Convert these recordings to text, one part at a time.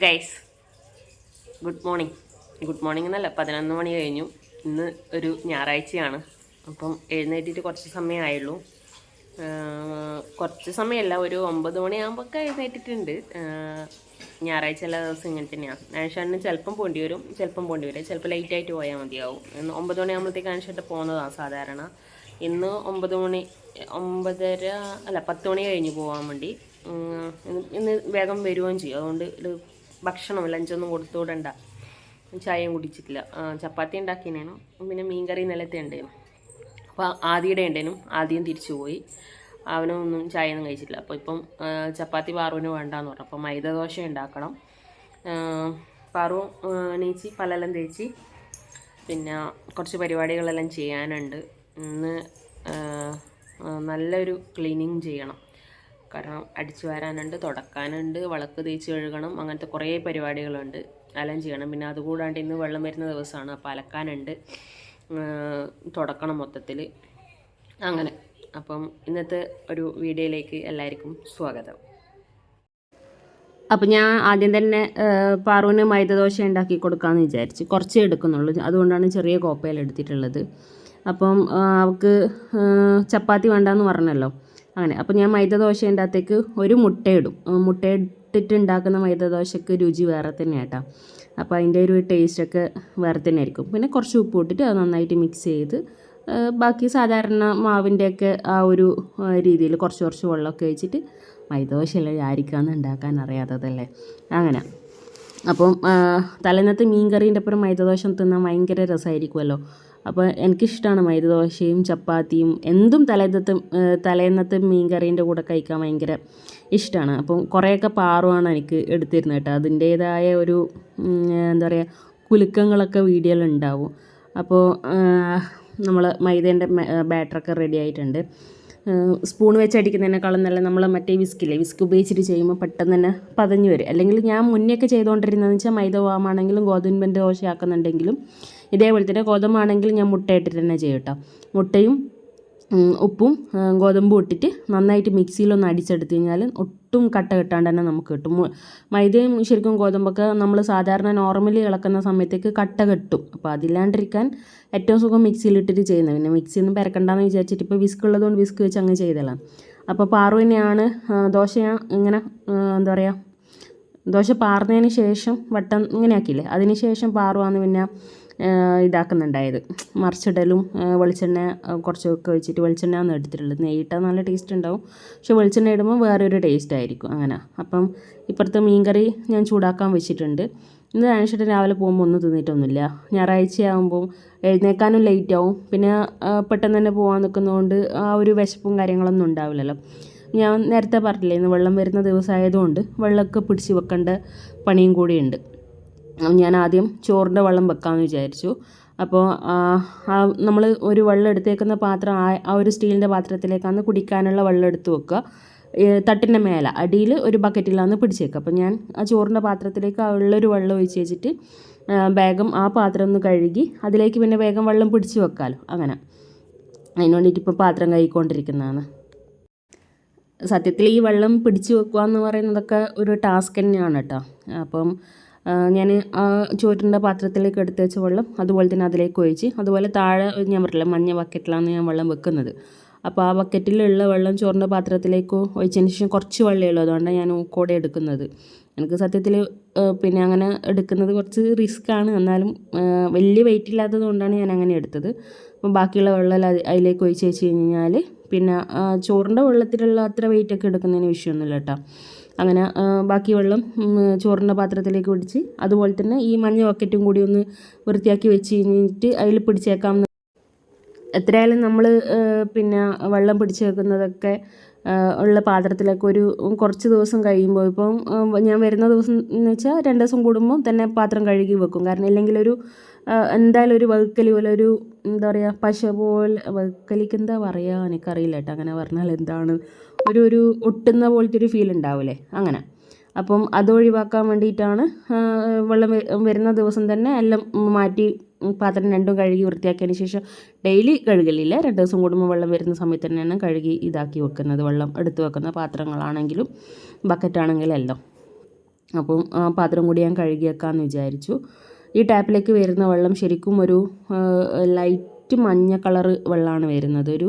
Guys good morning good morning എന്നല്ല പതിനൊന്ന് മണി കഴിഞ്ഞു. ഇന്ന് ഒരു ഞായറാഴ്ചയാണ്. അപ്പം എഴുന്നേറ്റിട്ട് കുറച്ച് സമയമായുള്ളൂ കുറച്ച് സമയമല്ല ഒരു ഒമ്പത് മണിയാകുമ്പോഴൊക്കെ എഴുന്നേറ്റിട്ടുണ്ട്. ഞായറാഴ്ച എല്ലാ ദിവസം ഇങ്ങനെ തന്നെയാണ് ആൻഷാണിന് ചിലപ്പം പോണ്ടി വരും ചിലപ്പം പോണ്ടി വരും ചിലപ്പോൾ ലേറ്റ് ആയിട്ട് പോയാൽ മതിയാവും. ഒമ്പത് മണിയാകുമ്പോഴത്തേക്ക് ആൻഷായിട്ട് പോകുന്നതാണ് സാധാരണ. ഇന്ന് ഒമ്പത് മണി ഒമ്പതര അല്ല പത്ത് മണി കഴിഞ്ഞ് പോകാൻ വേണ്ടി. ഇന്ന് വേഗം വരുകയും ചെയ്യും. അതുകൊണ്ട് ഇത് ഭക്ഷണം ലഞ്ചൊന്നും കൊടുത്തു വിടണ്ട ചായയും കുടിച്ചിട്ടില്ല. ചപ്പാത്തി ഉണ്ടാക്കിയതിനു പിന്നെ മീൻകറി നിലത്തെ ഉണ്ടേനു അപ്പോൾ ആദ്യയുടെ ഉണ്ടേനും. ആദ്യം തിരിച്ചു പോയി. ചായ ഒന്നും കഴിച്ചിട്ടില്ല. അപ്പോൾ ഇപ്പം ചപ്പാത്തി പാറുവിന് വേണ്ടാന്ന് പറഞ്ഞു. അപ്പോൾ മൈദദോശ ഉണ്ടാക്കണം. പാറു നീച്ചി പലെല്ലാം തേച്ചി. പിന്നെ കുറച്ച് പരിപാടികളെല്ലാം ചെയ്യാനുണ്ട്. ഇന്ന് നല്ലൊരു ക്ലീനിങ് ചെയ്യണം. കാരണം അടിച്ചു വാരാനുണ്ട് തുടക്കാനുണ്ട് വിളക്ക് തേച്ച് കഴുകണം അങ്ങനത്തെ കുറേ പരിപാടികളുണ്ട്. അലം ചെയ്യണം. പിന്നെ അതുകൂടാണ്ട് ഇന്ന് വെള്ളം വരുന്ന ദിവസമാണ്. അപ്പോൾ അലക്കാനുണ്ട്. തുടക്കണം മൊത്തത്തിൽ അങ്ങനെ. അപ്പം ഇന്നത്തെ ഒരു വീഡിയോയിലേക്ക് എല്ലാവർക്കും സ്വാഗതം. അപ്പം ഞാൻ ആദ്യം തന്നെ പാറുവിന് മൈദദോശ ഉണ്ടാക്കി കൊടുക്കാമെന്ന് വിചാരിച്ച് കുറച്ചേ എടുക്കുന്നുള്ളൂ. അതുകൊണ്ടാണ് ചെറിയ കോപ്പയിൽ എടുത്തിട്ടുള്ളത്. അപ്പം അവൾക്ക് ചപ്പാത്തി വേണ്ടാന്ന് പറഞ്ഞല്ലോ. അങ്ങനെ. അപ്പോൾ ഞാൻ മൈദദോശേന്റെ അകത്തേക്ക് ഒരു മുട്ട ഇടും മുട്ട ഇട്ടിട്ട് ഉണ്ടാക്കുന്ന മൈദദോശക്ക് രുചി വേറെ തന്നെയാട്ടോ. അപ്പോൾ അതിന്റെ ഒരു ടേസ്റ്റൊക്കെ വേറെ തന്നെ ആയിരിക്കും പിന്നെ കുറച്ച് ഉപ്പ് ഇട്ടിട്ട് അത് നന്നായിട്ട് മിക്സ് ചെയ്ത് ബാക്കി സാധാരണ മാവിന്റെയൊക്കെ ആ ഒരു രീതിയിൽ കുറച്ച് കുറച്ച് വെള്ളമൊക്കെ ഒഴിച്ചിട്ട് മൈദോശയല്ലേ ആരിക്കാന്ന് ഉണ്ടാക്കാൻ അറിയാത്തതല്ലേ? അങ്ങനെ. അപ്പം തലേന്നത്തെ മീൻ കറീന്റെ അപ്പുറം മൈദദോശം തിന്നാൻ ഭയങ്കര രസമായിരിക്കുമല്ലോ. അപ്പോൾ എനിക്കിഷ്ടമാണ് മൈദദോശയും ചപ്പാത്തിയും എന്തും തലേന്നത്തെ തലേന്നത്തെ മീൻ കറീന്റെ കൂടെ കഴിക്കാൻ ഭയങ്കര ഇഷ്ടമാണ് അപ്പം കുറേയൊക്കെ പാറുമാണ് എനിക്ക് എടുത്തിരുന്നത് കേട്ടോ. അതിന്റേതായ ഒരു എന്താ പറയുക കുലുക്കങ്ങളൊക്കെ വീഡിയോയിൽ ഉണ്ടാവും അപ്പോൾ നമ്മൾ മൈദേന്റെ ബാറ്ററൊക്കെ റെഡി ആയിട്ടുണ്ട്. സ്പൂൺ വെച്ച് അടിക്കുന്നതിനേക്കാളും നല്ല നമ്മൾ മറ്റേ വിസ്കില്ലേ? വിസ്ക് ഉപയോഗിച്ചിട്ട് ചെയ്യുമ്പോൾ പെട്ടെന്ന് തന്നെ പതഞ്ഞു വരും. അല്ലെങ്കിൽ ഞാൻ മുന്നേ ഒക്കെ ചെയ്തുകൊണ്ടിരുന്നതെന്ന് വെച്ചാൽ മൈദ പോകാമാണെങ്കിലും ഗോതമ്പിന്റെ ദോശയാക്കുന്നുണ്ടെങ്കിലും ഇതേപോലെ തന്നെ ഗോതമ്പാണെങ്കിൽ ഞാൻ മുട്ട ഇട്ടിട്ട് തന്നെ ചെയ്യും കേട്ടോ. മുട്ടയും ഉപ്പും ഗോതമ്പും ഇട്ടിട്ട് നന്നായിട്ട് മിക്സിയിലൊന്ന് അടിച്ചെടുത്ത് കഴിഞ്ഞാൽ ഒട്ടും കട്ട കിട്ടാണ്ട് തന്നെ നമുക്ക് കിട്ടും. മൈദയും ശരിക്കും ഗോതമ്പൊക്കെ നമ്മൾ സാധാരണ നോർമലി ഇളക്കുന്ന സമയത്തേക്ക് കട്ട കിട്ടും. അപ്പോൾ അതില്ലാണ്ടിരിക്കാൻ ഏറ്റവും സുഖം മിക്സിയിലിട്ടിട്ട് ചെയ്യുന്നത്. പിന്നെ മിക്സി ഒന്നും പെരക്കണ്ടെന്ന് വിചാരിച്ചിട്ട് ഇപ്പോൾ വിസ്ക് ഉള്ളതുകൊണ്ട് വിസ്ക് വെച്ച് അങ്ങ് ചെയ്തതാണ്. അപ്പോൾ പാറു തന്നെയാണ് ദോശ ഇങ്ങനെ എന്താ പറയുക ദോശ പാർന്നതിന് ശേഷം വട്ടം ഇങ്ങനെ ആക്കിയില്ലേ? അതിന് ശേഷം പാറുവാന്ന് പിന്നെ ഇതാക്കുന്നുണ്ടായത്. മറിച്ചിടലും വെളിച്ചെണ്ണ കുറച്ചൊക്കെ വെച്ചിട്ട് വെളിച്ചെണ്ണ ഒന്നും എടുത്തിട്ടുള്ളത്. നെയ്യിട്ടാൽ നല്ല ടേസ്റ്റ് ഉണ്ടാവും പക്ഷെ വെളിച്ചെണ്ണ ഇടുമ്പോൾ വേറൊരു ടേസ്റ്റ് ആയിരിക്കും അങ്ങനെ. അപ്പം ഇപ്പുറത്തെ മീൻകറി ഞാൻ ചൂടാക്കാൻ വെച്ചിട്ടുണ്ട്. ഇന്ന് ആഴ്ചയുടെ രാവിലെ പോകുമ്പോൾ ഒന്നും തിന്നിട്ടൊന്നുമില്ല. ഞായറാഴ്ച ആകുമ്പോൾ എഴുന്നേക്കാനും ലേറ്റ് ആവും പിന്നെ പെട്ടെന്ന് തന്നെ പോകാൻ നിൽക്കുന്നതുകൊണ്ട് ആ ഒരു വിശപ്പും കാര്യങ്ങളൊന്നും ഉണ്ടാവില്ലല്ലോ. ഞാൻ നേരത്തെ പറഞ്ഞില്ലേ ഇന്ന് വെള്ളം വരുന്ന ദിവസമായതുകൊണ്ട് വെള്ളമൊക്കെ പിടിച്ച് വെക്കേണ്ട പണിയും കൂടിയുണ്ട്. ഞാൻ ആദ്യം ചോറിന്റെ വെള്ളം വെക്കാമെന്ന് വിചാരിച്ചു. അപ്പോൾ നമ്മൾ ഒരു വെള്ളം എടുത്തേക്കുന്ന പാത്രം ആ ഒരു സ്റ്റീലിന്റെ പാത്രത്തിലേക്കാണ് കുടിക്കാനുള്ള വെള്ളം എടുത്ത് വെക്കുക. തട്ടിന്റെ മേലെ അടിയിൽ ഒരു ബക്കറ്റിലാണ് പിടിച്ചേക്കുക. അപ്പോൾ ഞാൻ ആ ചോറിന്റെ പാത്രത്തിലേക്ക് ഉള്ളൊരു വെള്ളം ഒഴിച്ച് വെച്ചിട്ട് വേഗം ആ പാത്രം ഒന്ന് കഴുകി അതിലേക്ക് പിന്നെ വേഗം വെള്ളം പിടിച്ച് വെക്കാമല്ലോ അങ്ങനെ. അതിന് ഇപ്പോൾ പാത്രം കഴുകിക്കൊണ്ടിരിക്കുന്നതാണ്. സത്യത്തിൽ ഈ വെള്ളം പിടിച്ചു വെക്കുക എന്ന് പറയുന്നതൊക്കെ ഒരു ടാസ്ക് തന്നെയാണ് കേട്ടോ. അപ്പം ഞാൻ ചോറ്റിന്റെ പാത്രത്തിലേക്ക് എടുത്ത് വെച്ച വെള്ളം അതുപോലെ തന്നെ അതിലേക്ക് ഒഴിച്ച് അതുപോലെ താഴെ ഞാൻ പറഞ്ഞില്ല മഞ്ഞ ബക്കറ്റിലാണ് ഞാൻ വെള്ളം വെക്കുന്നത്. അപ്പോൾ ആ ബക്കറ്റിലുള്ള വെള്ളം ചോറിന്റെ പാത്രത്തിലേക്ക് ഒഴിച്ചതിന് ശേഷം കുറച്ച് വെള്ളമേ ഉള്ളൂ. അതുകൊണ്ടാണ് ഞാൻ കൂടെ എടുക്കുന്നത്. എനിക്ക് സത്യത്തിൽ പിന്നെ അങ്ങനെ എടുക്കുന്നത് കുറച്ച് റിസ്ക് ആണ്. എന്നാലും വലിയ വെയിറ്റ് ഇല്ലാത്തത് കൊണ്ടാണ് ഞാൻ അങ്ങനെ എടുത്തത്. അപ്പം ബാക്കിയുള്ള വെള്ളം അതി- അതിലേക്ക് ഒഴിച്ച് വെച്ച് കഴിഞ്ഞാൽ പിന്നെ ചോറിന്റെ വെള്ളത്തിലുള്ള അത്ര വെയിറ്റ് ഒക്കെ എടുക്കുന്നതിന് വിഷയമൊന്നുമില്ല കേട്ടോ. അങ്ങനെ ബാക്കി വെള്ളം ചോറിന്റെ പാത്രത്തിലേക്ക് ഒഴിച്ച് അതുപോലെ തന്നെ ഈ മഞ്ഞ ബക്കറ്റും കൂടി ഒന്ന് വൃത്തിയാക്കി വെച്ച് കഴിഞ്ഞിട്ട് അതിൽ പിടിച്ചേക്കാം. എത്രയായാലും നമ്മൾ പിന്നെ വെള്ളം പിടിച്ചേക്കുന്നതൊക്കെ ഉള്ള പാത്രത്തിലൊക്കെ ഒരു കുറച്ച് ദിവസം കഴിയുമ്പോൾ ഇപ്പം ഞാൻ വരുന്ന ദിവസം എന്ന് വെച്ചാൽ രണ്ട് ദിവസം കൂടുമ്പോൾ തന്നെ പാത്രം കഴുകി വെക്കും. കാരണം ഇല്ലെങ്കിൽ ഒരു എന്തായാലും ഒരു വഴുക്കൽ പോലെ ഒരു എന്താ പറയുക പശ പോലെ വെക്കലിക്ക് എന്താ പറയുക എനിക്കറിയില്ല കേട്ടോ. അങ്ങനെ പറഞ്ഞാൽ എന്താണ്? ഒരു ഒരു ഒട്ടുന്ന പോലത്തെ ഒരു ഫീൽ ഉണ്ടാവില്ലേ അങ്ങനെ. അപ്പം അത് ഒഴിവാക്കാൻ വേണ്ടിയിട്ടാണ് വെള്ളം വരുന്ന ദിവസം തന്നെ എല്ലാം മാറ്റി പാത്രം രണ്ടും കഴുകി വൃത്തിയാക്കിയതിന് ശേഷം ഡെയിലി കഴുകലില്ല. രണ്ട് ദിവസം കൂടുമ്പോൾ വെള്ളം വരുന്ന സമയത്ത് തന്നെയാണ് കഴുകി ഇതാക്കി വെക്കുന്നത്. വെള്ളം എടുത്ത് വെക്കുന്ന പാത്രങ്ങളാണെങ്കിലും ബക്കറ്റാണെങ്കിലും എല്ലാം. അപ്പം പാത്രം കൂടി ഞാൻ കഴുകിയേക്കാമെന്ന് വിചാരിച്ചു. ഈ ടാപ്പിലേക്ക് വരുന്ന വെള്ളം ശരിക്കും ഒരു ലൈറ്റ് മഞ്ഞ കളറ് വെള്ളമാണ് വരുന്നത്. ഒരു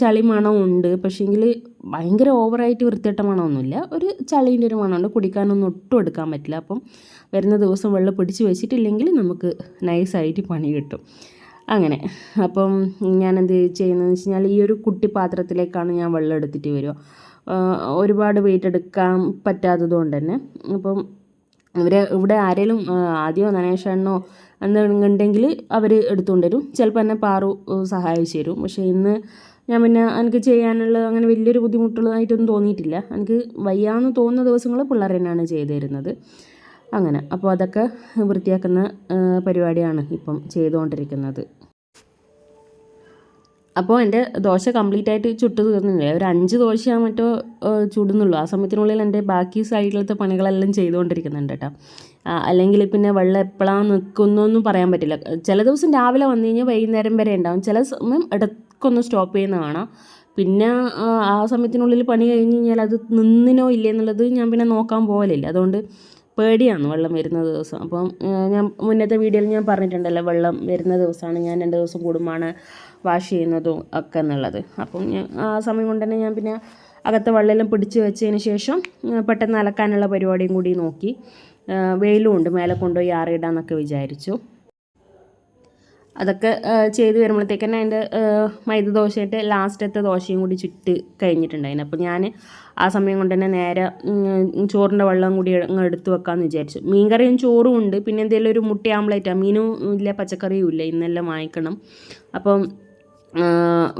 ചളി മണം ഉണ്ട് പക്ഷേങ്കിൽ ഭയങ്കര ഓവറായിട്ട് വൃത്തിയിട്ട മണമൊന്നുമില്ല. ഒരു ചളീന്റെ ഒരു മണമുണ്ട്. കുടിക്കാനൊന്നും ഒട്ടും എടുക്കാൻ പറ്റില്ല. അപ്പം വരുന്ന ദിവസം വെള്ളം പിടിച്ച് വെച്ചിട്ടില്ലെങ്കിൽ നമുക്ക് നൈസായിട്ട് പണി കിട്ടും. അങ്ങനെ. അപ്പം ഞാൻ എന്ത് ചെയ്യുന്നതെന്ന് വെച്ച് കഴിഞ്ഞാൽ ഈ ഒരു കുട്ടി പാത്രത്തിലേക്കാണ് ഞാൻ വെള്ളം എടുത്തിട്ട് വരിക. ഒരുപാട് വെയിറ്റ് എടുക്കാൻ പറ്റാത്തത് കൊണ്ട് തന്നെ. അപ്പം ഇവരെ ഇവിടെ ആരേലും ആദ്യമോ നനേഷണ്ണോ എന്നുണ്ടെങ്കിൽ അവർ എടുത്തുകൊണ്ട് വരും ചിലപ്പോൾ എന്നെ പാറു സഹായിച്ചു തരും. പക്ഷേ ഇന്ന് ഞാൻ പിന്നെ എനിക്ക് ചെയ്യാനുള്ള അങ്ങനെ വലിയൊരു ബുദ്ധിമുട്ടുള്ളതായിട്ടൊന്നും തോന്നിയിട്ടില്ല. എനിക്ക് വയ്യാന്ന് തോന്നുന്ന ദിവസങ്ങൾ പിള്ളേർ തന്നെയാണ് ചെയ്തു തരുന്നത്. അങ്ങനെ. അപ്പോൾ അതൊക്കെ വൃത്തിയാക്കുന്ന പരിപാടിയാണ് ഇപ്പം ചെയ്തുകൊണ്ടിരിക്കുന്നത്. അപ്പോൾ എന്റെ ദോശ കംപ്ലീറ്റ് ആയിട്ട് ചുട്ട് തീർന്നില്ല? ഒരു അഞ്ച് ദോശയാണ് മറ്റോ ചുടുന്നുള്ളൂ. ആ സമയത്തിനുള്ളിൽ എന്റെ ബാക്കി സൈഡിലത്തെ പണികളെല്ലാം ചെയ്തുകൊണ്ടിരിക്കുന്നുണ്ട് കേട്ടോ. അല്ലെങ്കിൽ പിന്നെ വെള്ളം എപ്പോഴാണ് നിൽക്കുന്നൊന്നും പറയാൻ പറ്റില്ല. ചില ദിവസം രാവിലെ വന്നു കഴിഞ്ഞാൽ വൈകുന്നേരം വരെ ഉണ്ടാവും. ചില സമയം ഇടയ്ക്കൊന്ന് സ്റ്റോപ്പ് ചെയ്യുന്ന കാണാം. പിന്നെ ആ, സമയത്തിനുള്ളിൽ പണി കഴിഞ്ഞ് കഴിഞ്ഞാൽ അത് നിന്നിനോ ഇല്ലേ എന്നുള്ളത് ഞാൻ പിന്നെ നോക്കാൻ പോകലില്ല അതുകൊണ്ട് പേടിയാണ് വെള്ളം വരുന്ന ദിവസം. അപ്പം ഞാൻ മുന്നത്തെ വീഡിയോയിൽ ഞാൻ പറഞ്ഞിട്ടുണ്ടല്ലോ വെള്ളം വരുന്ന ദിവസമാണ് ഞാൻ രണ്ട് ദിവസം കൂടുമ്പോഴാണ് വാഷ് ചെയ്യുന്നതും ഒക്കെ എന്നുള്ളത്. അപ്പം ഞാൻ ആ സമയം കൊണ്ട് തന്നെ ഞാൻ പിന്നെ അകത്തെ വെള്ളമെല്ലാം പിടിച്ച് വെച്ചതിന് ശേഷം പെട്ടെന്ന് അലക്കാനുള്ള പരിപാടിയും കൂടി നോക്കി. വെയിലും ഉണ്ട് മേലെ കൊണ്ടുപോയി ആറിയിടാന്നൊക്കെ വിചാരിച്ചു. അതൊക്കെ ചെയ്ത് വരുമ്പോഴത്തേക്ക് തന്നെ അതിന്റെ മൈദ ദോശയായിട്ട് ലാസ്റ്റത്തെ ദോശയും കൂടി ചുറ്റ് കഴിഞ്ഞിട്ടുണ്ടായിരുന്നു. അപ്പോൾ ഞാൻ ആ സമയം കൊണ്ട് തന്നെ നേരെ ചോറിന്റെ വെള്ളം കൂടി എടുത്തു വെക്കാമെന്ന് വിചാരിച്ചു. മീൻകറിയും ചോറും ഉണ്ട്. പിന്നെ എന്തെങ്കിലും ഒരു മുട്ട ആംപ്ലേറ്റാണ് മീനും ഇല്ല പച്ചക്കറിയും ഇല്ല. ഇന്നെല്ലാം വാങ്ങിക്കണം. അപ്പം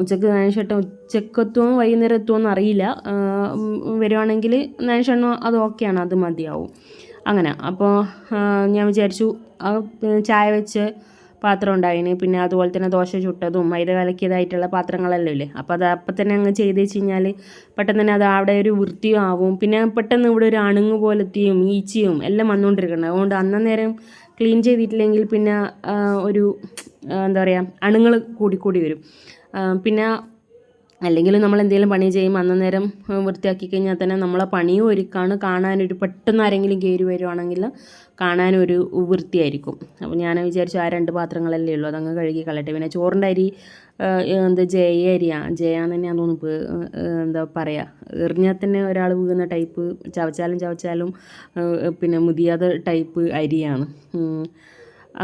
ഉച്ചയ്ക്ക് നനശേട്ടൻ ഉച്ചക്കെത്തുമോ വൈകുന്നേരം എത്തുമോ എന്ന് അറിയില്ല വരുവാണെങ്കിൽ നനശേട്ടനും അത് ഓക്കെയാണ് അത് മതിയാവും. അങ്ങനെ അപ്പോൾ ഞാൻ വിചാരിച്ചു ചായ വെച്ച് പാത്രം ഉണ്ടായിന്. പിന്നെ അതുപോലെ തന്നെ ദോശ ചുട്ടതും മൈദ കലക്കിയതായിട്ടുള്ള പാത്രങ്ങളെല്ലാം ഇല്ലേ അപ്പോൾ അത് അപ്പം തന്നെ അങ്ങ് ചെയ്ത് വെച്ച് കഴിഞ്ഞാൽ പെട്ടെന്ന് തന്നെ അത് അവിടെ ഒരു വൃത്തിയും ആവും പിന്നെ പെട്ടെന്ന് ഇവിടെ ഒരു അണുങ്ങ് പോലത്തെയും ഈച്ചയും എല്ലാം വന്നുകൊണ്ടിരിക്കണം. അതുകൊണ്ട് അന്നേരം ക്ലീൻ ചെയ്തിട്ടില്ലെങ്കിൽ പിന്നെ ഒരു എന്താ പറയുക അണുങ്ങൾ കൂടിക്കൂടി വരും. പിന്നെ അല്ലെങ്കിൽ നമ്മൾ എന്തെങ്കിലും പണി ചെയ്യും അന്ന നേരം വൃത്തിയാക്കി കഴിഞ്ഞാൽ തന്നെ നമ്മളെ പണിയും ഒരുക്കാണ്. കാണാനൊരു പെട്ടെന്ന് ആരെങ്കിലും കയറി വരുവാണെങ്കിൽ കാണാനൊരു വൃത്തിയായിരിക്കും. അപ്പോൾ ഞാൻ വിചാരിച്ചു ആ രണ്ട് പാത്രങ്ങളല്ലേ ഉള്ളൂ. അതങ്ങ് കഴുകി കളയട്ടെ. പിന്നെ ചോറിന്റെ അരി എന്താ ജയ അരിയാണ് ജയാന്ന് തന്നെയാണ് തോന്നുന്നു എന്താ പറയുക എറിഞ്ഞാൽ തന്നെ ഒരാൾ വീഴുന്ന ടൈപ്പ് ചവച്ചാലും ചവച്ചാലും പിന്നെ മുതിയാത്ത ടൈപ്പ് അരിയാണ്.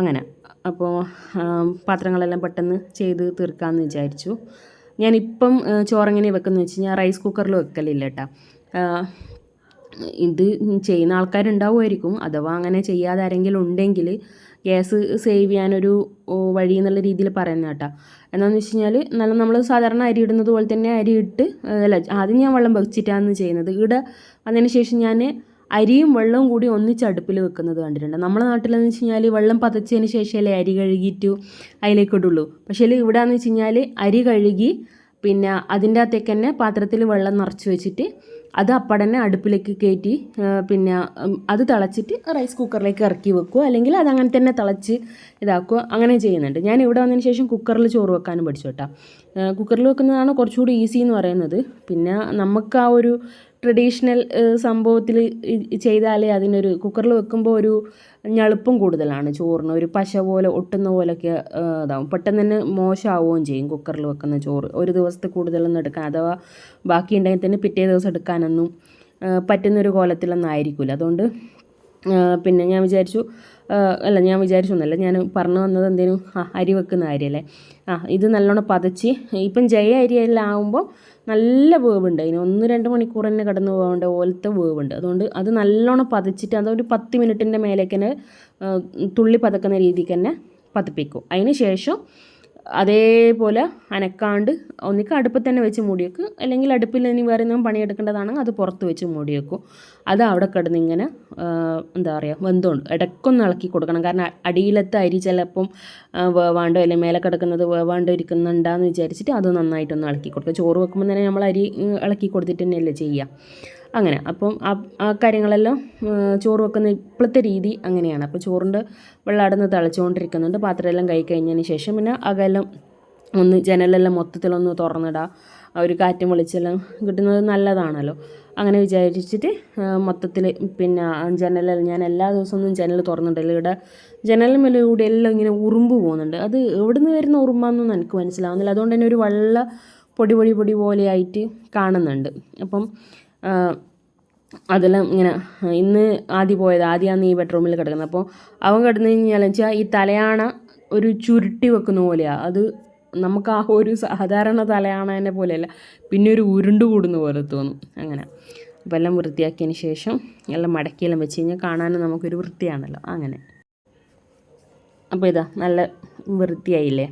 അങ്ങനെ. അപ്പോൾ പാത്രങ്ങളെല്ലാം പെട്ടെന്ന് ചെയ്ത് തീർക്കാമെന്ന് വിചാരിച്ചു. ഞാനിപ്പം ചോറങ്ങനെ വെക്കുന്നത് വെച്ച് കഴിഞ്ഞാൽ റൈസ് കുക്കറിൽ വെക്കലില്ല കേട്ടോ ഇത് ചെയ്യുന്ന ആൾക്കാരുണ്ടാവുമായിരിക്കും. അഥവാ അങ്ങനെ ചെയ്യാതെ ആരെങ്കിലും ഉണ്ടെങ്കിൽ ഗ്യാസ് സേവ് ചെയ്യാനൊരു വഴി എന്നുള്ള രീതിയിൽ പറയുന്നത് കേട്ടോ എന്താണെന്ന് വെച്ച് കഴിഞ്ഞാൽ നല്ല നമ്മൾ സാധാരണ അരി ഇടുന്നത് പോലെ തന്നെ അരി ഇട്ട് അല്ല ആദ്യം ഞാൻ വെള്ളം വെച്ചിട്ടാണ് ചെയ്യുന്നത്. ഇവിടെ അതിന് ശേഷം ഞാൻ അരിയും വെള്ളവും കൂടി ഒന്നിച്ച് അടുപ്പിൽ വെക്കുന്നത് കണ്ടിട്ടുണ്ട്. നമ്മുടെ നാട്ടിലെന്ന് വെച്ച് കഴിഞ്ഞാൽ വെള്ളം പതച്ചതിന് ശേഷമല്ലേ അരി കഴുകിയിട്ട് അതിലേക്ക് ഇടുള്ളൂ. പക്ഷേ ഇവിടെ എന്ന് വെച്ച് കഴിഞ്ഞാൽ അരി കഴുകി പിന്നെ അതിന്റെ അകത്തേക്ക് തന്നെ പാത്രത്തിൽ വെള്ളം നിറച്ച് വെച്ചിട്ട് അത് അപ്പടന്നെ അടുപ്പിലേക്ക് കയറ്റി പിന്നെ അത് തിളച്ചിട്ട് റൈസ് കുക്കറിലേക്ക് ഇറക്കി വെക്കുക. അല്ലെങ്കിൽ അത് അങ്ങനെ തന്നെ തിളച്ച് ഇതാക്കുക. അങ്ങനെ ചെയ്യുന്നുണ്ട്. ഞാൻ ഇവിടെ വന്നതിന് ശേഷം കുക്കറിൽ ചോറ് വെക്കാനും പഠിച്ചു കേട്ടോ. കുക്കറിൽ വെക്കുന്നതാണ് കുറച്ചുകൂടി ഈസി എന്ന് പറയുന്നത്. പിന്നെ നമുക്ക് ആ ഒരു ട്രഡീഷണൽ സംഭവത്തിൽ ചെയ്താലേ അതിനൊരു കുക്കറിൽ വെക്കുമ്പോൾ ഒരു ഞളുപ്പം കൂടുതലാണ്. ചോറിന് ഒരു പശ പോലെ ഒട്ടുന്ന പോലെയൊക്കെ ഇതാവും. പെട്ടെന്ന് തന്നെ മോശമാവുകയും ചെയ്യും കുക്കറിൽ വെക്കുന്ന ചോറ്. ഒരു ദിവസത്തെ കൂടുതലൊന്നും എടുക്കാൻ അഥവാ ബാക്കി ഉണ്ടെങ്കിൽ തന്നെ പിറ്റേ ദിവസം എടുക്കാനൊന്നും പറ്റുന്നൊരു കോലത്തിലൊന്നും ആയിരിക്കില്ല അതുകൊണ്ട് പിന്നെ ഞാൻ വിചാരിച്ചു അല്ല ഞാൻ വിചാരിച്ചു ഒന്നല്ല ഞാൻ പറഞ്ഞു വന്നത് എന്തേലും അരി വെക്കുന്ന കാര്യമല്ലേ ആ ഇത് നല്ലോണം പതച്ച് ഇപ്പം ജയ അരിയെല്ലാം ആകുമ്പോൾ നല്ല വേവുണ്ട്. അതിന് ഒന്ന് രണ്ട് മണിക്കൂർ തന്നെ കിടന്ന് പോകേണ്ട പോലത്തെ വേവുണ്ട്. അതുകൊണ്ട് അത് നല്ലോണം പതച്ചിട്ട് അതൊരു പത്ത് മിനിറ്റിന്റെ മേലേക്ക് തന്നെ തുള്ളി പതക്കുന്ന രീതിക്ക് തന്നെ പതിപ്പിക്കും. അതിന് ശേഷം അതേപോലെ അനക്കാണ്ട് ഒന്നിക്ക് അടുപ്പിൽ തന്നെ വെച്ച് മൂടി വെക്കും അല്ലെങ്കിൽ അടുപ്പിൽ ഇനി വേറെ എന്തെങ്കിലും പണിയെടുക്കേണ്ടതാണെങ്കിൽ അത് പുറത്ത് വെച്ച് മൂടി വെക്കും അത് അവിടെ കിടന്ന് ഇങ്ങനെ എന്താ പറയുക വെന്തോണ്ട് ഇടയ്ക്കൊന്ന് ഇളക്കി കൊടുക്കണം. കാരണം അടിയിലത്തെ അരി ചിലപ്പം വേവാണ്ടോ അല്ലെങ്കിൽ മേലെ കിടക്കുന്നത് വേവാണ്ടോ ഇരിക്കുന്നുണ്ടാന്ന് വിചാരിച്ചിട്ട് അത് നന്നായിട്ടൊന്ന് ഇളക്കി കൊടുക്കുക. ചോറ് വെക്കുമ്പോൾ തന്നെ നമ്മൾ അരി ഇളക്കി കൊടുത്തിട്ട് തന്നെയല്ലേ ചെയ്യുക. അങ്ങനെ. അപ്പം ആ കാര്യങ്ങളെല്ലാം ചോറ് വെക്കുന്ന ഇപ്പോഴത്തെ രീതി അങ്ങനെയാണ്. അപ്പോൾ ചോറിന്റെ വെള്ളം അടന്ന് തിളച്ചുകൊണ്ടിരിക്കുന്നുണ്ട് പാത്രമെല്ലാം കൈ കഴിഞ്ഞതിന് ശേഷം പിന്നെ അകലം ഒന്ന് ജനലെല്ലാം മൊത്തത്തിലൊന്ന് തുറന്നിടുക ഒരു കാറ്റും വെളിച്ചെല്ലാം കിട്ടുന്നത് നല്ലതാണല്ലോ. അങ്ങനെ വിചാരിച്ചിട്ട് മൊത്തത്തിൽ പിന്നെ ജനലെല്ലാം ഞാൻ എല്ലാ ദിവസമൊന്നും ജനൽ തുറന്നിട്ടില്ല ഇവിടെ ജനലിന്മേലെ കൂടെ എല്ലാം ഇങ്ങനെ ഉറുമ്പ് പോകുന്നുണ്ട്. അത് എവിടെ നിന്ന് വരുന്ന ഉറുമ്പാന്നൊന്നും എനിക്ക് മനസ്സിലാവുന്നില്ല. അതുകൊണ്ട് തന്നെ ഒരു വെള്ള പൊടി പൊടി പൊടി പോലെയായിട്ട് കാണുന്നുണ്ട്. അപ്പം അതെല്ലാം ഇങ്ങനെ ഇന്ന് ആദ്യം പോയത് ആദ്യമാണ് ഈ ബെഡ്റൂമിൽ കിടക്കുന്നത്. അപ്പോൾ അവൻ കിടന്നു കഴിഞ്ഞാൽ വെച്ചാൽ ഈ തലയാണ ഒരു ചുരുട്ടി വെക്കുന്ന പോലെയാണ് അത് നമുക്ക് ആ ഒരു സാധാരണ തലയാണേനെ പോലെയല്ല പിന്നെ ഒരു ഉരുണ്ട് കൂടുന്ന പോലെ തോന്നും. അങ്ങനെ. അപ്പോൾ എല്ലാം വൃത്തിയാക്കിയതിന് ശേഷം എല്ലാം മടക്കിയെല്ലാം വെച്ച് കഴിഞ്ഞാൽ കാണാനും നമുക്കൊരു വൃത്തിയാണല്ലോ. അങ്ങനെ. അപ്പോൾ ഇതാ നല്ല വൃത്തിയായില്ലേ?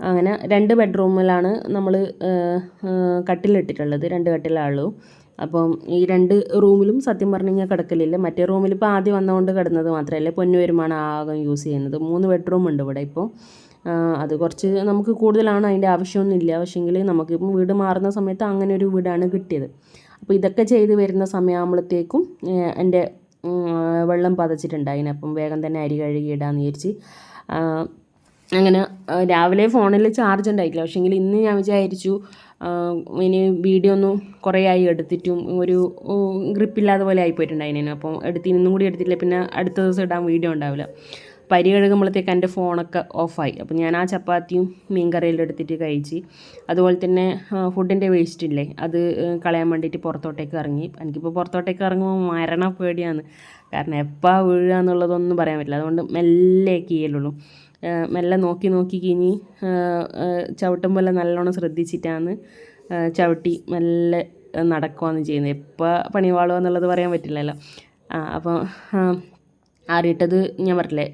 അങ്ങനെ രണ്ട് ബെഡ്റൂമിലാണ് നമ്മൾ കട്ടിലിട്ടിട്ടുള്ളത്. രണ്ട് കട്ടിലാളൂ അപ്പം ഈ രണ്ട് റൂമിലും സത്യം പറഞ്ഞു കഴിഞ്ഞാൽ കിടക്കലില്ല. മറ്റേ റൂമിൽ ഇപ്പോൾ ആദ്യം വന്നുകൊണ്ട് കിടന്നത് മാത്രമല്ല പൊന്നുവരുമാണ് ആകെ യൂസ് ചെയ്യുന്നത്. മൂന്ന് ബെഡ്റൂം ഉണ്ട് ഇവിടെ ഇപ്പോൾ അത് കുറച്ച് നമുക്ക് കൂടുതലാണ് അതിന്റെ ആവശ്യമൊന്നുമില്ല. പക്ഷേങ്കിൽ നമുക്കിപ്പം വീട് മാറുന്ന സമയത്ത് അങ്ങനെ ഒരു വീടാണ് കിട്ടിയത്. അപ്പോൾ ഇതൊക്കെ ചെയ്ത് വരുന്ന സമയമാകുമ്പോഴത്തേക്കും എന്റെ വെള്ളം പതച്ചിട്ടുണ്ടായിന്. അപ്പം വേഗം തന്നെ അരി കഴുകി ഇടാമെന്ന് വിചാരിച്ച് അങ്ങനെ രാവിലെ ഫോണിൽ ചാർജ് ഉണ്ടായിട്ടില്ല. പക്ഷേങ്കിൽ ഇന്ന് ഞാൻ വിചാരിച്ചു ഇനി വീഡിയോ ഒന്നും കുറേ ആയി എടുത്തിട്ടും ഒരു ഗ്രിപ്പില്ലാതെ പോലെ ആയിപ്പോയിട്ടുണ്ടായിരുന്നു അപ്പം എടുത്ത് ഇന്നും കൂടി എടുത്തിട്ടില്ല. പിന്നെ അടുത്ത ദിവസം ഇടാൻ വീഡിയോ ഉണ്ടാവില്ല. പരി കഴുകുമ്പോഴത്തേക്ക് എന്റെ ഫോണൊക്കെ ഓഫായി അപ്പം ഞാൻ ആ ചപ്പാത്തിയും മീൻ കറിയെല്ലാം എടുത്തിട്ട് കഴിച്ച് അതുപോലെ തന്നെ ഫുഡിന്റെ വേസ്റ്റ് ഇല്ലേ അത് കളയാൻ വേണ്ടിയിട്ട് പുറത്തോട്ടേക്ക് ഇറങ്ങി. എനിക്കിപ്പോൾ പുറത്തോട്ടേക്ക് ഇറങ്ങുമ്പോൾ മരണ പേടിയാണ്. കാരണം എപ്പോൾ വീഴുക എന്നുള്ളതൊന്നും പറയാൻ പറ്റില്ല. അതുകൊണ്ട് മെല്ലെ കീയലുള്ളൂ. മെല്ലെ നോക്കി നോക്കി കിഞ്ഞി ചവിട്ടുമ്പോൾ എല്ലാം നല്ലോണം ശ്രദ്ധിച്ചിട്ടാണ് ചവിട്ടി മെല്ലെ നടക്കുവാന്ന് ചെയ്യുന്നത്. എപ്പോൾ പണി വാളുക എന്നുള്ളത് പറയാൻ പറ്റില്ലല്ലോ. ആ അപ്പോൾ ആറിയിട്ടത് ഞാൻ പറഞ്ഞില്ലേ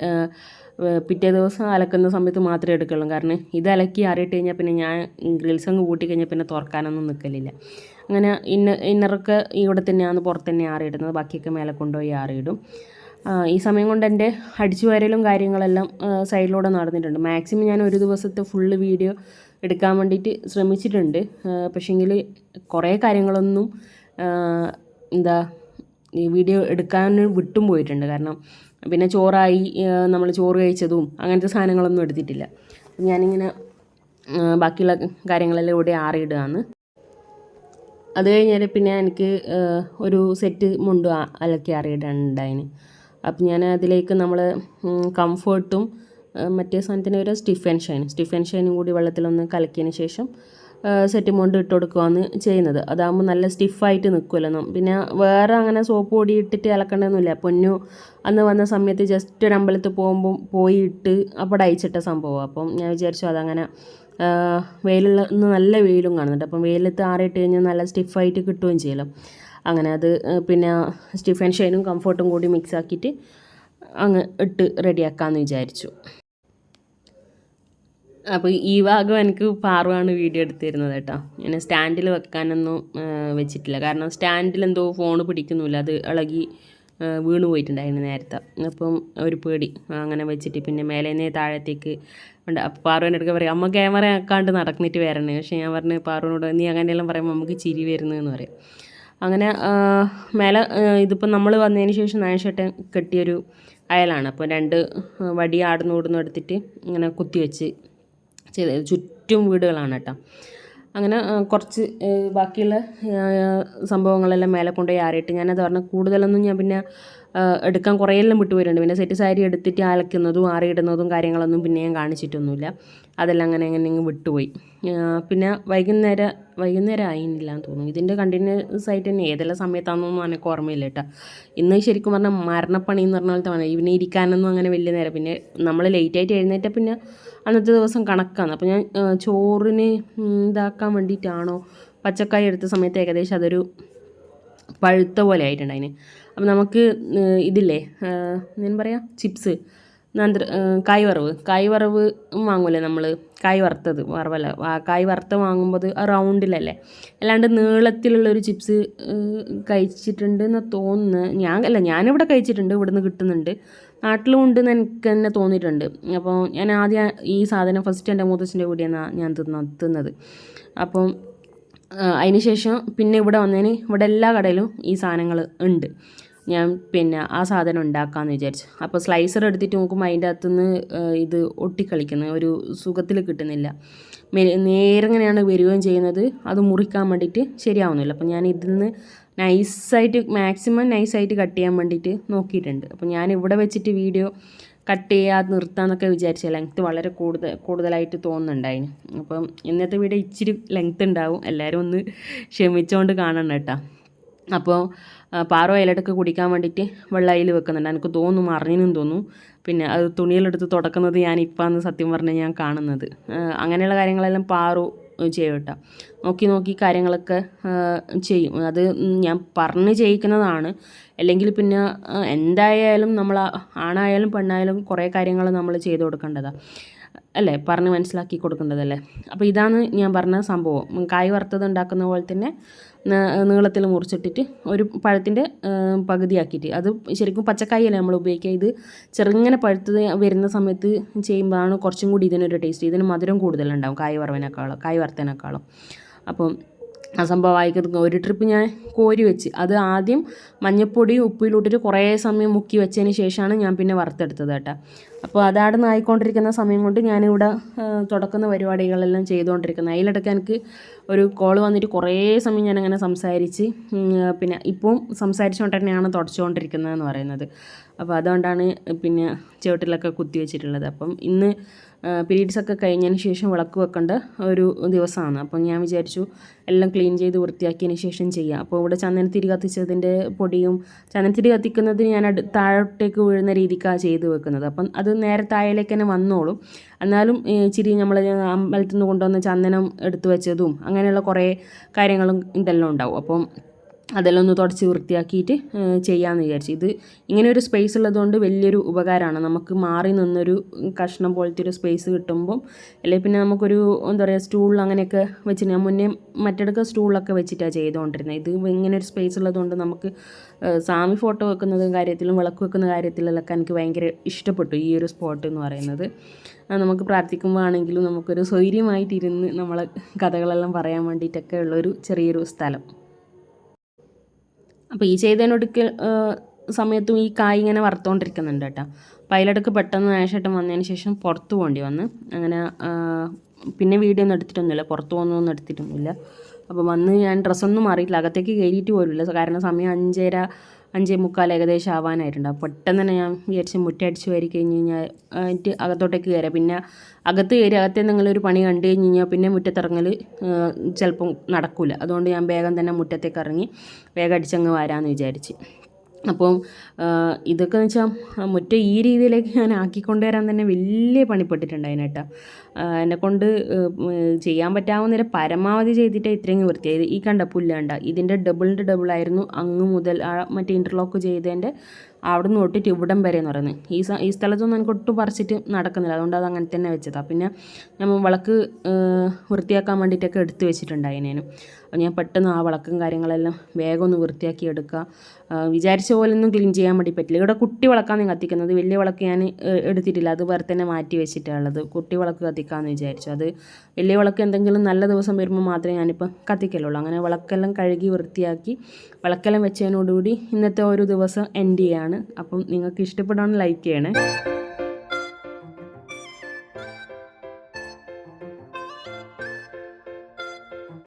പിറ്റേ ദിവസം അലക്കുന്ന സമയത്ത് മാത്രമേ എടുക്കുള്ളൂ. കാരണം ഇത് അലക്കി ആറിയിട്ട് കഴിഞ്ഞാൽ പിന്നെ ഞാൻ ഗ്രിൽസ് അങ്ങ് കൂട്ടി കഴിഞ്ഞാൽ പിന്നെ തുറക്കാനൊന്നും നിൽക്കലില്ല അങ്ങനെ ഇന്ന ഇന്നറൊക്കെ ഇവിടെ തന്നെയാണ് പുറത്ത് തന്നെ ആറിയിടുന്നത്. ബാക്കിയൊക്കെ മേലെ കൊണ്ടുപോയി ആറിയിടും. ഈ സമയം കൊണ്ട് എന്റെ അടിച്ചു വരലും കാര്യങ്ങളെല്ലാം സൈഡിലൂടെ നടന്നിട്ടുണ്ട്. മാക്സിമം ഞാൻ ഒരു ദിവസത്തെ ഫുള്ള് വീഡിയോ എടുക്കാൻ വേണ്ടിയിട്ട് ശ്രമിച്ചിട്ടുണ്ട്. പക്ഷേങ്കിൽ കുറേ കാര്യങ്ങളൊന്നും എന്താ ഈ വീഡിയോ എടുക്കാൻ വിട്ടും പോയിട്ടുണ്ട്. കാരണം പിന്നെ ചോറായി നമ്മൾ ചോറ് കഴിച്ചതും അങ്ങനത്തെ സാധനങ്ങളൊന്നും എടുത്തിട്ടില്ല. ഞാനിങ്ങനെ ബാക്കിയുള്ള കാര്യങ്ങളെല്ലാം ഇവിടെ ആറിയിടുകയാണ്. അത് കഴിഞ്ഞാൽ പിന്നെ എനിക്ക് ഒരു സെറ്റ് മുണ്ട് അലക്കി അറിയിടാനുണ്ടായിന് അപ്പം ഞാൻ അതിലേക്ക് നമ്മൾ കംഫേർട്ടും മറ്റേ സാധനത്തിന് ഒരു സ്റ്റിഫൻ ഷൈൻ സ്റ്റിഫൻ ഷൈനും കൂടി വെള്ളത്തിലൊന്ന് കലക്കിയതിന് ശേഷം സെറ്റ് മുണ്ട് ഇട്ട് കൊടുക്കുകയാണ് ചെയ്യുന്നത്. അതാകുമ്പോൾ നല്ല സ്റ്റിഫായിട്ട് നിൽക്കുമല്ലോ പിന്നെ വേറെ അങ്ങനെ സോപ്പ് പൊടി ഇട്ടിട്ട് ഇളക്കേണ്ടതൊന്നുമില്ല പൊന്നു അന്ന് വന്ന സമയത്ത് ജസ്റ്റ് ഒരു അമ്പലത്തിൽ പോകുമ്പോൾ പോയി ഇട്ട് അപ്പോൾ അയച്ചിട്ട സംഭവം അപ്പം ഞാൻ വിചാരിച്ചു അതങ്ങനെ വെയിലുള്ള ഇന്ന് നല്ല വെയിലും കാണുന്നുണ്ട്. അപ്പം വെയിലത്ത് ആറിയിട്ട് കഴിഞ്ഞാൽ നല്ല സ്റ്റിഫായിട്ട് കിട്ടുകയും ചെയ്യുമല്ലോ അങ്ങനെ അത് പിന്നെ സ്റ്റിഫൻ ഷൈനും കംഫർട്ടും കൂടി മിക്സ് ആക്കിയിട്ട് അങ്ങ് ഇട്ട് റെഡിയാക്കാമെന്ന് വിചാരിച്ചു. അപ്പോൾ ഈ ഭാഗം എനിക്ക് പാറുവാണ് വീഡിയോ എടുത്തിരുന്നത് കേട്ടോ. ഞാൻ സ്റ്റാൻഡിൽ വെക്കാനൊന്നും വെച്ചിട്ടില്ല. കാരണം സ്റ്റാൻഡിൽ എന്തോ ഫോൺ പിടിക്കുന്നില്ല അത് ഇളകി വീണ് പോയിട്ടുണ്ടായിരുന്നു നേരത്തെ. അപ്പം ഒരു പേടി. അങ്ങനെ വെച്ചിട്ട് പിന്നെ മേലേന്നേ താഴത്തേക്ക് ഉണ്ട്. അപ്പോൾ പാറുവിന്റെ അടുക്ക പറയും അമ്മ ക്യാമറ ആക്കാണ്ട് നടന്നിട്ട് വരണേ. പക്ഷേ ഞാൻ പറഞ്ഞു പാറുവിനോട് നീ അങ്ങനെയെല്ലാം പറയുമ്പോൾ നമുക്ക് ചിരി വരുന്നതെന്ന് പറയും. അങ്ങനെ മേലെ ഇതിപ്പോൾ നമ്മൾ വന്നതിന് ശേഷം നയശേട്ടൻ കെട്ടിയൊരു അയലാണ്. അപ്പോൾ രണ്ട് വടി ആടുന്നു ഓടുന്നു എടുത്തിട്ട് ഇങ്ങനെ കുത്തിവെച്ച് ചെയ്ത് ചുറ്റും വീടുകളാണ് കേട്ടോ. അങ്ങനെ കുറച്ച് ബാക്കിയുള്ള സംഭവങ്ങളെല്ലാം മേലെ കൊണ്ടുപോയി ആറിയിട്ട് ഞാനത് പറഞ്ഞാൽ കൂടുതലൊന്നും ഞാൻ പിന്നെ എടുക്കാൻ കുറേയെല്ലാം വിട്ടു പിന്നെ സെറ്റ് സാരി എടുത്തിട്ട് അലക്കുന്നതും ആറിയിടുന്നതും കാര്യങ്ങളൊന്നും പിന്നെ ഞാൻ കാണിച്ചിട്ടൊന്നുമില്ല. അതെല്ലാം അങ്ങനെ അങ്ങനെ ഇങ്ങ് വിട്ടുപോയി. പിന്നെ വൈകുന്നേരം വൈകുന്നേരം ആയില്ല എന്ന് തോന്നുന്നു. ഇതിന്റെ കണ്ടിന്യൂസ് ആയിട്ട് തന്നെ ഏതെല്ലാം സമയത്താണെന്നൊന്നും എനിക്ക് ഓർമ്മയില്ല കേട്ടോ. ഇന്ന് ശരിക്കും പറഞ്ഞാൽ മരണപ്പണി എന്ന് പറഞ്ഞ പോലത്തെ പണി. ഇവനെ ഇരിക്കാനൊന്നും അങ്ങനെ വലിയ നേരം. പിന്നെ നമ്മൾ ലേറ്റായിട്ട് എഴുന്നേറ്റ പിന്നെ അന്നത്തെ ദിവസം കണക്കാണ്. അപ്പോൾ ഞാൻ ചോറിന് ഇതാക്കാൻ വേണ്ടിയിട്ടാണോ പച്ചക്കായ എടുത്ത സമയത്ത് ഏകദേശം അതൊരു പഴുത്ത പോലെ ആയിട്ടുണ്ടായിന്. അപ്പം നമുക്ക് ഇതില്ലേ ഞാൻ പറയാം ചിപ്സ്. നന്ത്ര കായ് വറവ് കായ് വറവ് വാങ്ങൂലേ നമ്മൾ കായ് വറുത്തത് വറവല്ല. കായ് വറുത്ത വാങ്ങുമ്പോൾ റൗണ്ടിലല്ലേ? അല്ലാണ്ട് നീളത്തിലുള്ളൊരു ചിപ്സ് കഴിച്ചിട്ടുണ്ട് എന്ന് തോന്നുന്നു. ഞാൻ അല്ല ഞാനിവിടെ കഴിച്ചിട്ടുണ്ട് ഇവിടുന്ന് കിട്ടുന്നുണ്ട്. നാട്ടിലും ഉണ്ടെന്ന് എനിക്ക് തന്നെ തോന്നിയിട്ടുണ്ട്. അപ്പോൾ ഞാൻ ആദ്യം ഈ സാധനം ഫസ്റ്റ് എന്റെ മൂത്തച്ഛന്റെ കൂടിയാണ് ഞാൻ തിന്ന തിന്നത്. അപ്പം അതിന് ശേഷം പിന്നെ ഇവിടെ വന്നതിന് ഇവിടെ എല്ലാ കടയിലും ഈ സാധനങ്ങൾ ഉണ്ട്. ഞാൻ പിന്നെ ആ സാധനം ഉണ്ടാക്കാമെന്ന് വിചാരിച്ചു. അപ്പോൾ സ്ലൈസർ എടുത്തിട്ട് നോക്കുമ്പോൾ അതിന്റെ അകത്തുനിന്ന് ഇത് ഒട്ടിക്കളിക്കുന്നത് ഒരു സുഖത്തിൽ കിട്ടുന്നില്ല. നേരെ ഇങ്ങനെയാണ് വരികയും ചെയ്യുന്നത്? അത് മുറിക്കാൻ വേണ്ടിയിട്ട് ശരിയാവുന്നില്ല. അപ്പോൾ ഞാൻ ഇതിൽ നിന്ന് നൈസായിട്ട് മാക്സിമം നൈസായിട്ട് കട്ട് ചെയ്യാൻ വേണ്ടിയിട്ട് നോക്കിയിട്ടുണ്ട്. അപ്പോൾ ഞാൻ ഇവിടെ വെച്ചിട്ട് വീഡിയോ കട്ട് ചെയ്യാതെ നിർത്താമെന്നൊക്കെ വിചാരിച്ച. ലെങ്ത്ത് വളരെ കൂടുതൽ കൂടുതലായിട്ട് തോന്നുന്നുണ്ടായിന് അപ്പം ഇന്നത്തെ വീഡിയോ ഇച്ചിരി ലെങ്ത്ത് ഉണ്ടാവും. എല്ലാവരും ഒന്ന് ക്ഷമിച്ചുകൊണ്ട് കാണണം കേട്ടോ. അപ്പോൾ പാറോ ഇലടക്ക് കുടിക്കാൻ വേണ്ടിയിട്ട് വെള്ളം അതിൽ വെക്കുന്നുണ്ട്. എനിക്ക് തോന്നും മറിഞ്ഞെന്നും തോന്നും പിന്നെ അത് തുണിയിലെടുത്ത് തുടക്കുന്നത് ഞാൻ ഇപ്പാന്ന് സത്യം പറഞ്ഞാൽ ഞാൻ കാണുന്നത്. അങ്ങനെയുള്ള കാര്യങ്ങളെല്ലാം പാറു ചെയ്യട്ടെ നോക്കി നോക്കി കാര്യങ്ങളൊക്കെ ചെയ്യും. അത് ഞാൻ പറഞ്ഞ് ചെയ്യിക്കുന്നതാണ്. അല്ലെങ്കിൽ പിന്നെ എന്തായാലും നമ്മൾ ആണായാലും പെണ്ണായാലും കുറേ കാര്യങ്ങൾ നമ്മൾ ചെയ്ത് കൊടുക്കേണ്ടതാണ് അല്ലേ? പറഞ്ഞ് മനസ്സിലാക്കി കൊടുക്കേണ്ടതല്ലേ? അപ്പോൾ ഇതാണ് ഞാൻ പറഞ്ഞ സംഭവം. കായ് വറുത്തത് ഉണ്ടാക്കുന്ന പോലെ തന്നെ നീളത്തിൽ മുറിച്ചിട്ടിട്ട് ഒരു പഴത്തിന്റെ പകുതിയാക്കിയിട്ട്. അത് ശരിക്കും പച്ചക്കായല്ലേ നമ്മൾ ഉപയോഗിക്കുക. ഇത് ചെറുങ്ങനെ പഴുത്തത് വരുന്ന സമയത്ത് ചെയ്യുമ്പോഴാണ് കുറച്ചും കൂടി ഇതിനൊരു ടേസ്റ്റ്. ഇതിന് മധുരം കൂടുതലുണ്ടാവും കായ് വറവിനേക്കാളും കായ് വറുത്തതിനേക്കാളും. അപ്പം ആ സംഭവം വായിക്കുന്നത് ഒരു ട്രിപ്പ് ഞാൻ കോരി വെച്ച്. അത് ആദ്യം മഞ്ഞപ്പൊടി ഉപ്പിലിട്ടിട്ട് കുറേ സമയം മുക്കി വെച്ചതിന് ശേഷമാണ് ഞാൻ പിന്നെ വറുത്തെടുത്തത് കേട്ടോ. അപ്പോൾ അതാടുന്ന് ആയിക്കൊണ്ടിരിക്കുന്ന സമയം കൊണ്ട് ഞാനിവിടെ തുടക്കുന്ന പരിപാടികളെല്ലാം ചെയ്തുകൊണ്ടിരിക്കുന്നത് അതിലിടയ്ക്ക് എനിക്ക് ഒരു കോൾ വന്നിട്ട് കുറേ സമയം ഞാനങ്ങനെ സംസാരിച്ച് പിന്നെ ഇപ്പം സംസാരിച്ചുകൊണ്ട് തന്നെയാണ് തുടച്ചുകൊണ്ടിരിക്കുന്നതെന്ന് പറയുന്നത്. അപ്പോൾ അതുകൊണ്ടാണ് പിന്നെ ചുവട്ടിലൊക്കെ കുത്തി വെച്ചിട്ടുള്ളത്. അപ്പം ഇന്ന് പീരീഡ്സ് ഒക്കെ കഴിഞ്ഞതിന് ശേഷം വിളക്ക് വെക്കേണ്ട ഒരു ദിവസമാണ്. അപ്പം ഞാൻ വിചാരിച്ചു എല്ലാം ക്ലീൻ ചെയ്ത് വൃത്തിയാക്കിയതിന് ശേഷം ചെയ്യാം. അപ്പോൾ ഇവിടെ ചന്ദനത്തിരി കത്തിച്ചതിന്റെ പൊടിയും ചന്ദനത്തിരി കത്തിക്കുന്നതിന് ഞാൻ താഴോട്ടേക്ക് വീഴുന്ന രീതിക്കാണ് ചെയ്ത് വെക്കുന്നത്. അപ്പം അത് നേരെ താഴേലേക്ക് തന്നെ വന്നോളും. എന്നാലും ഇച്ചിരി നമ്മൾ അമ്പലത്തിൽ നിന്ന് കൊണ്ടുവന്ന ചന്ദനം എടുത്തു വെച്ചതും അങ്ങനെയുള്ള കുറേ കാര്യങ്ങളും ഇതെല്ലാം ഉണ്ടാവും. അപ്പം അതെല്ലാം ഒന്ന് തുടച്ച് വൃത്തിയാക്കിയിട്ട് ചെയ്യാമെന്ന് വിചാരിച്ചു. ഇത് ഇങ്ങനെ ഒരു സ്പേസ് ഉള്ളതുകൊണ്ട് വലിയൊരു ഉപകാരമാണ്. നമുക്ക് മാറി നിന്നൊരു കഷ്ണം പോലത്തെ ഒരു സ്പേസ് കിട്ടുമ്പം അല്ലെങ്കിൽ പിന്നെ നമുക്കൊരു എന്താ പറയുക സ്റ്റൂളിൽ അങ്ങനെയൊക്കെ വെച്ച് ഞാൻ മുന്നേ മറ്റെടുക്ക സ്റ്റൂളിലൊക്കെ വെച്ചിട്ടാണ് ചെയ്തുകൊണ്ടിരുന്നത് ഇത് ഇങ്ങനെ ഒരു സ്പേസ് ഉള്ളതുകൊണ്ട് നമുക്ക് സാമി ഫോട്ടോ വെക്കുന്ന കാര്യത്തിലും വിളക്ക് വെക്കുന്ന കാര്യത്തിലൊക്കെ എനിക്ക് ഭയങ്കര ഇഷ്ടപ്പെട്ടു ഈ ഒരു സ്പോട്ട് എന്ന് പറയുന്നത്. നമുക്ക് പ്രാർത്ഥിക്കുമ്പോൾ ആണെങ്കിലും നമുക്കൊരു സ്വൈര്യമായിട്ടിരുന്ന് നമ്മളെ കഥകളെല്ലാം പറയാൻ വേണ്ടിയിട്ടൊക്കെ ഉള്ളൊരു ചെറിയൊരു സ്ഥലം. അപ്പോൾ ഈ ചെയ്തതിനൊടുക്കൽ സമയത്തും ഈ കായ് ഇങ്ങനെ വറുത്തുകൊണ്ടിരിക്കുന്നുണ്ട് കേട്ടോ. അപ്പോൾ അതിലിടക്ക് പെട്ടെന്ന് നാശമായിട്ട് വന്നതിന് ശേഷം പുറത്ത് പോകേണ്ടി വന്ന്. അങ്ങനെ പിന്നെ വീഡിയോ ഒന്നും എടുത്തിട്ടൊന്നുമില്ല. പുറത്ത് പോകുന്നൊന്നും എടുത്തിട്ടൊന്നുമില്ല. അപ്പോൾ വന്ന് ഞാൻ ഡ്രസ്സൊന്നും മാറിയിട്ടില്ല. അകത്തേക്ക് കയറിയിട്ട് പോലുമില്ല. കാരണം സമയം അഞ്ചര അഞ്ചേ മുക്കാൽ ഏകദേശം ആവാനായിട്ടുണ്ട്. അപ്പോൾ പെട്ടെന്ന് തന്നെ ഞാൻ വിചാരിച്ച് മുറ്റടിച്ച് വരി കഴിഞ്ഞ് കഴിഞ്ഞാൽ അതിന്റെ അകത്തോട്ടേക്ക് കയറാം. പിന്നെ അകത്ത് കയറി അകത്തെ നിങ്ങളൊരു പണി കണ്ടു കഴിഞ്ഞ് കഴിഞ്ഞാൽ പിന്നെ മുറ്റത്തിറങ്ങൽ ചിലപ്പം നടക്കില്ല അതുകൊണ്ട് ഞാൻ വേഗം തന്നെ മുറ്റത്തേക്ക് ഇറങ്ങി വേഗം അടിച്ചങ്ങ് വരാമെന്ന് വിചാരിച്ച്. അപ്പം ഇതൊക്കെ എന്ന് വെച്ചാൽ മുറ്റം ഈ രീതിയിലേക്ക് ഞാൻ ആക്കിക്കൊണ്ടുവരാൻ തന്നെ വലിയ പണിപ്പെട്ടിട്ടുണ്ട് അതിനേട്ടാ എന്നെക്കൊണ്ട് ചെയ്യാൻ പറ്റാവുന്നതിന്റെ പരമാവധി ചെയ്തിട്ട് ഇത്രയും വൃത്തിയായത്. ഈ കണ്ട പുല്ലാണ്ട ഇതിന്റെ ഡബിളിന്റെ ഡബിളായിരുന്നു അങ്ങ് മുതൽ മറ്റേ ഇന്റർലോക്ക് ചെയ്തതിന്റെ അവിടെ നിന്ന് തൊട്ടിട്ട് ഇവിടം വരെ എന്ന് പറയുന്നത്. ഈ ഈ സ്ഥലത്തൊന്നും എനിക്ക് ഒട്ടും പറിച്ചിട്ട് നടക്കുന്നില്ല. അതുകൊണ്ട് അത് അങ്ങനെ തന്നെ വെച്ചതാണ് പിന്നെ നമ്മൾ വിളക്ക് വൃത്തിയാക്കാൻ വേണ്ടിയിട്ടൊക്കെ എടുത്ത് വെച്ചിട്ടുണ്ടായിനേനും അപ്പോൾ ഞാൻ പെട്ടെന്ന് ആ വിളക്കും കാര്യങ്ങളെല്ലാം വേഗം ഒന്ന് വൃത്തിയാക്കി എടുക്കുക. വിചാരിച്ച പോലെ ഒന്നും ക്ലീൻ ചെയ്യാൻ വേണ്ടി പറ്റില്ല. ഇവിടെ കുട്ടി വിളക്കാണ് ഞാൻ കത്തിക്കുന്നത്. വലിയ വിളക്ക് ഞാൻ എടുത്തിട്ടില്ല. അത് വേറെ തന്നെ മാറ്റി വെച്ചിട്ടുള്ളത് കുട്ടി വിളക്ക് കത്തിക്കാമെന്ന് വിചാരിച്ചു. അത് വലിയ വിളക്ക് എന്തെങ്കിലും നല്ല ദിവസം വരുമ്പോൾ മാത്രമേ ഞാനിപ്പോൾ കത്തിക്കലുള്ളൂ. അങ്ങനെ വിളക്കെല്ലാം കഴുകി വൃത്തിയാക്കി വിളക്കെല്ലാം വെച്ചതിനോടുകൂടി ഇന്നത്തെ ഒരു ദിവസം എൻഡ് ചെയ്യാണ്. അപ്പം നിങ്ങൾക്ക് ഇഷ്ടപ്പെടാൻ ലൈക്ക് ചെയ്യണേ.